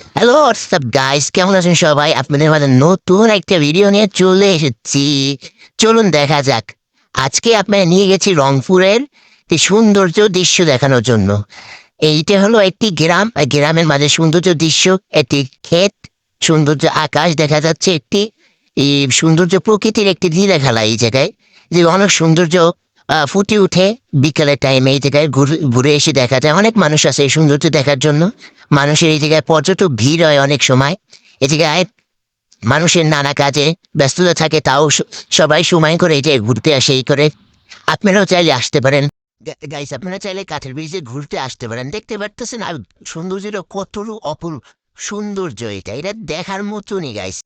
Hello WhatsApp guys কেমন আছেন সবাই? আপনাদের মাঝে নতুন একটা ভিডিও নিয়ে চলে এসেছি। চলুন দেখা যাক। আজকে আপনারা নিয়ে গেছি রংপুরের সৌন্দর্য দৃশ্য দেখানোর জন্য। এইটা হলো একটি গ্রাম। গ্রামের মাঝে সৌন্দর্য দৃশ্য, একটি ক্ষেত। সৌন্দর্য আকাশ দেখা যাচ্ছে, একটি সৌন্দর্য প্রকৃতির একটি লীলা খেলা এই জায়গায়। যে অনেক সৌন্দর্য ফুটে উঠে বিকালের টাইমে এই জায়গায় ঘুরে- এসে দেখা যায় অনেক মানুষ আছে এই সৌন্দর্য দেখার জন্য। মানুষের এই জায়গায় পর্যটক ভিড় হয় অনেক সময়। এ জায়গায় মানুষের নানা কাজে ব্যস্ততা থাকে, তাও সবাই সময় করে এই জায়গায় ঘুরতে আসে, এই করে। আপনারাও চাইলে আসতে পারেন। গাইস আপনারা চাইলে কাঠের ব্রিজে ঘুরতে আসতে পারেন। দেখতে পারতেছেন আর সৌন্দর্যটা কতটুকু অপূর্ব সৌন্দর্য এটা। এটা দেখার মতনই গাইস